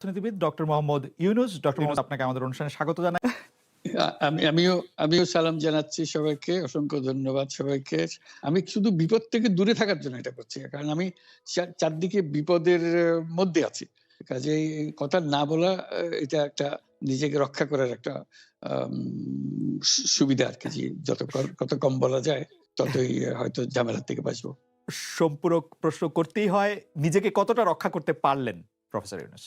অর্থনীতিবিদ doctor Mohammad Yunus. Doctor Mohammad আপনাকে আমাদের অনুষ্ঠানে স্বাগত জানাই। আমি আমিও আমিও সালাম জানাচ্ছি সবাইকে অসংখ্য ধন্যবাদ সবাইকে। আমি শুধু বিপদ থেকে দূরে থাকার জন্য এটা করছি কারণ আমি চারদিকে বিপদের মধ্যে আছি। কাজে কথা না বলা এটা একটা নিজেকে রক্ষা করার একটা সুবিধা আর কি যত কত কম বলা যায় ততই হয়তো ঝামেলার থেকে বাঁচবো। সম্পূরক প্রশ্ন করতেই হয় নিজেকে কতটা রক্ষা করতে পারলেন প্রফেসর ইউনুস?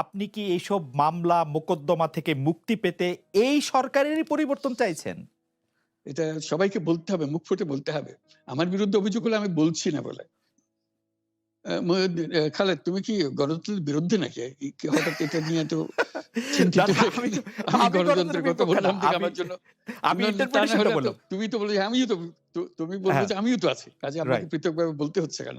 আপনি কি এইসব মামলা মোকদ্দমা থেকে মুক্তি পেতে এই সরকারেরই পরিবর্তন চাইছেন? এটা সবাইকে বলতে হবে মুখ ফুটে বলতে হবে। আমার বিরুদ্ধে অভিযোগ হলে আমি বলছি না বলে। খালেদ তুমি কি গণতন্ত্রের বিরুদ্ধে নাকি? হঠাৎ এটা নিয়ে তো আমি গণতন্ত্রের কথা বললাম আমার জন্য। আমি তুমি তো বলে আমিও তো তুমি বলবে হ্যাঁ। যে আমিও তো আছি। কাজে আমাকে. পৃথকভাবে বলতে হচ্ছে কেন?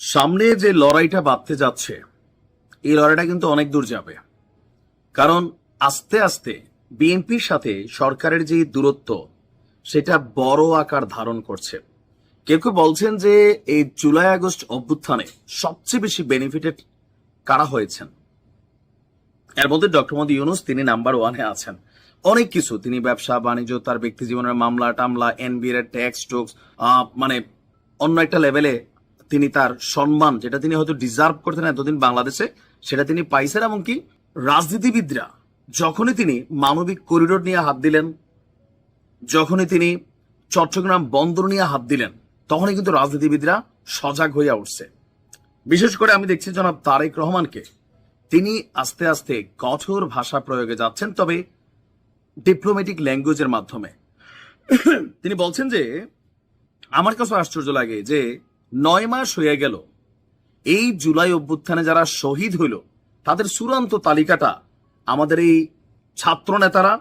সামনে যে লড়াইটা বাঁধতে যাচ্ছে, এই লড়াইটা কিন্তু অনেক দূর যাবে। কারণ আস্তে আস্তে বিএনপির সাথে সরকারের যে দূরত্ব, সেটা বড় আকার ধারণ করছে। কেউ কেউ বলছেন যে এই জুলাই আগস্ট অভ্যুত্থানে সবচেয়ে বেশি বেনিফিটেড কারা হয়েছেন? এর মধ্যে ডক্টর মোদী ইউনুস, তিনি নাম্বার ওয়ানে আছেন। অনেক কিছু, তিনি ব্যবসা, বাণিজ্য, তার ব্যক্তি জীবনের মামলা টামলা এনবিআর ট্যাক্স টোক্স মানে অন্য একটা লেভেলে তিনি তার সম্মান, যেটা তিনি হয়তো ডিজার্ভ করতেন এতদিন বাংলাদেশে, সেটা তিনি পাইছেন এবং কি রাজনীতিবিদরা যখনই তিনি মানবিক করিডোর নিয়ে হাত দিলেন, যখনই তিনি চট্টগ্রাম বন্দর নিয়ে হাত দিলেন, তখনই কিন্তু রাজনীতিবিদরা সজাগ হইয়া উঠছে। বিশেষ করে আমি দেখছি জনাব তারেক রহমানকে। তিনি আস্তে আস্তে কঠোর ভাষা প্রয়োগে যাচ্ছেন, তবে ডিপ্লোম্যাটিক ল্যাঙ্গুয়েজের মাধ্যমে। তিনি বলছেন যে, আমার কাছে আশ্চর্য লাগে যে নয় মাস হয়ে গেল। এই জুলাই অভ্যুত্থানে যারা শহীদ হইল, তাদের চূড়ান্ত তালিকাটা আমাদের এই ছাত্র নেতারা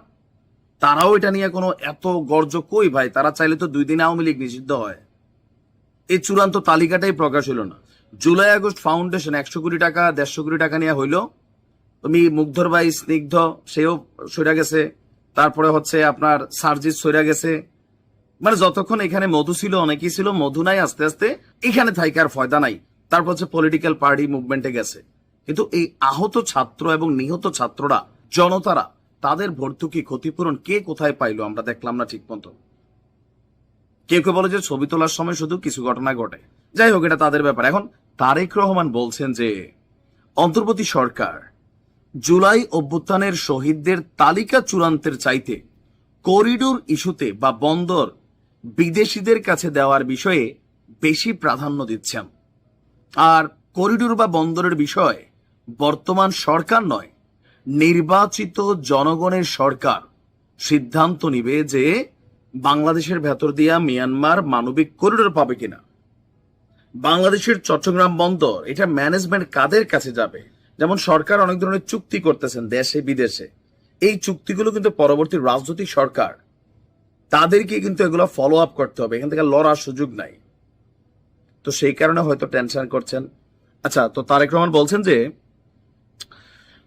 তারাও এটা নিয়ে কোনো এত গর্জ কই ভাই? তারা চাইলে তো দুই দিন আওয়ামী লীগ নিষিদ্ধ হয়। এই চূড়ান্ত তালিকাটাই প্রকাশ হইল না। জুলাই আগস্ট ফাউন্ডেশন একশো কোটি টাকা, দেড়শো কোটি টাকা নিয়ে হইল। তুমি মুগ্ধর ভাই স্নিগ্ধ, সেও সইরা গেছে। তারপরে হচ্ছে আপনার সার্জিস সইরা গেছে। মানে যতক্ষণ এখানে মধু ছিল, অনেকেই ছিল, মধু নাই, আস্তে আস্তে এখানে থাইকার ফয়দা নাই। তারপর হচ্ছে পলিটিক্যাল পার্টি মুভমেন্টে গেছে। কিন্তু এই আহত ছাত্র এবং নিহত ছাত্ররা, জনতারা, তাদের ভর্তুকি ক্ষতিপূরণ কে কোথায় পাইলো আমরা দেখলাম না ঠিক মতো। কেউ কেউ বলে যে ছবি তোলার সময় শুধু কিছু ঘটনা ঘটে। যাই হোক, এটা তাদের ব্যাপার। এখন তারেক রহমান বলছেন যে, অন্তর্বর্তী সরকার জুলাই অভ্যুত্থানের শহীদদের তালিকা চূড়ান্তের চাইতে করিডোর ইস্যুতে বা বন্দর বিদেশিদের কাছে দেওয়ার বিষয়ে বেশি প্রাধান্য দিচ্ছেন। আর করিডোর বা বন্দরের বিষয়ে বর্তমান সরকার নয়, নির্বাচিত জনগণের সরকার সিদ্ধান্ত নিবে যে বাংলাদেশের ভেতর দিয়া মিয়ানমার মানবিক করিডোর পাবে কিনা। বাংলাদেশের চট্টগ্রাম বন্দর, এটা ম্যানেজমেন্ট কাদের কাছে যাবে? যেমন সরকার অনেক ধরনের চুক্তি করতেছেন দেশে, বিদেশে। এই চুক্তিগুলো কিন্তু পরবর্তী রাজনৈতিক সরকার তাদেরকে কিন্তু এগুলো ফলো আপ করতে হবে। এখান থেকে লড়ার সুযোগ নাই। তো সেই কারণে হয়তো টেনশন করছেন। আচ্ছা তো তারেক রহমান বলছেন যে,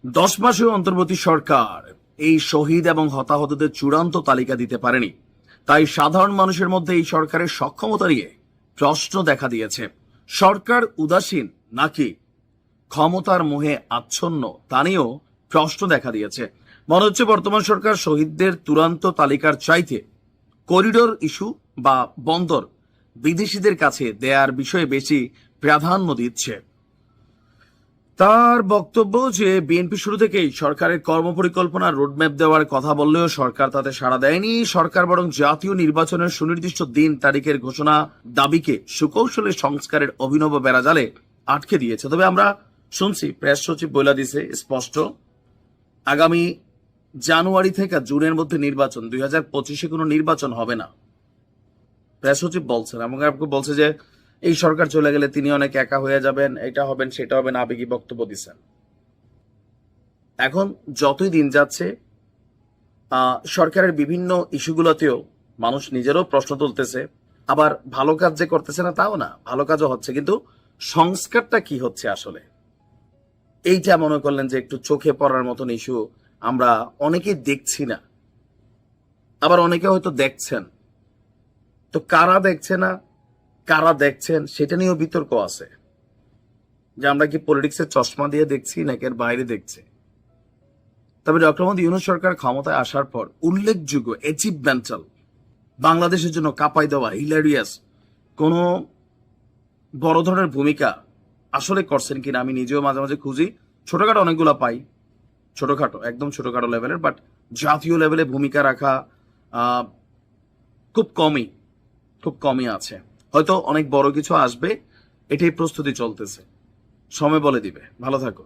দশ মাসেও অন্তর্বর্তী সরকার এই শহীদ এবং হতাহতদের চূড়ান্ত তালিকা দিতে পারেনি। তাই সাধারণ মানুষের মধ্যে এই সরকারের সক্ষমতা নিয়ে প্রশ্ন দেখা দিয়েছে। সরকার উদাসীন নাকি ক্ষমতার মোহে আচ্ছন্ন তা নিয়েও প্রশ্ন দেখা দিয়েছে। মনে হচ্ছে বর্তমান সরকার শহীদদের চূড়ান্ত তালিকার চাইতে করিডোর ইস্যু বা বন্দর বিদেশিদের কাছে দেয়ার বিষয়ে বেশি প্রাধান্য দিচ্ছে। তার বক্তব্য যে, বিএনপি শুরু থেকেই সরকারের কর্মপরিকল্পনা রোডম্যাপ দেওয়ার কথা বললেও সরকার তাতে সাড়া দেয়নি। সরকার বরং জাতীয় নির্বাচনের সুনির্দিষ্ট দিন তারিখের ঘোষণা দাবিকে সুকৌশলে সংস্কারের অভিনব বেড়াজালে আটকে দিয়েছে। তবে আমরা শুনছি, প্রেস সচিব বইলা দিছে স্পষ্ট। আগামী জানুয়ারি থেকে জুনের মধ্যে নির্বাচন। দুই হাজার পঁচিশে কোনো নির্বাচন হবে না। প্রেস সচিব বলছেন, এবং আপনি বলছে যে এই সরকার চলে গেলে তিনি অনেক একা হয়ে যাবেন, এটা হবেন, সেটা হবেন আবেগী বক্তব্য দিচ্ছেন। এখন যতই দিন যাচ্ছে সরকারের বিভিন্ন ইস্যুগুলোতেও মানুষ নিজেরও প্রশ্ন তুলতেছে, আবার ভালো কাজ যে করতেছে না তাও না, ভালো কাজও হচ্ছে, কিন্তু সংস্কারটা কি হচ্ছে আসলে? এইটা মনে করলেন যে একটু চোখে পড়ার মতন ইস্যু আমরা অনেকেই দেখছি না। আবার অনেকে হয়তো দেখছেন। তো কারা দেখছে না, কারা দেখছেন, সেটা নিয়েও বিতর্ক আছে। যে আমরা কি পলিটিক্সের চশমা দিয়ে দেখছি নাকি এর বাইরে দেখছি? তবে ডক্টর মোদী ইউনুস সরকার ক্ষমতায় আসার পর উল্লেখযোগ্য অ্যাচিভমেন্টাল বাংলাদেশের জন্য কাপাই দেওয়া হিলারিয়াস কোন বড় ধরনের ভূমিকা আসলে করছেন কিনা আমি নিজেও মাঝে মাঝে খুঁজি। ছোটখাটো অনেকগুলো পাই। ছোটখাটো, একদম ছোটোখাটো লেভেলের বাট জাতীয় লেভেলে ভূমিকা রাখা খুব কমই খুব কমই আছে। হয়তো অনেক বড় কিছু আসবে, এটাই প্রস্তুতি চলতেছে। সময় বলে দিবে। ভালো থাকো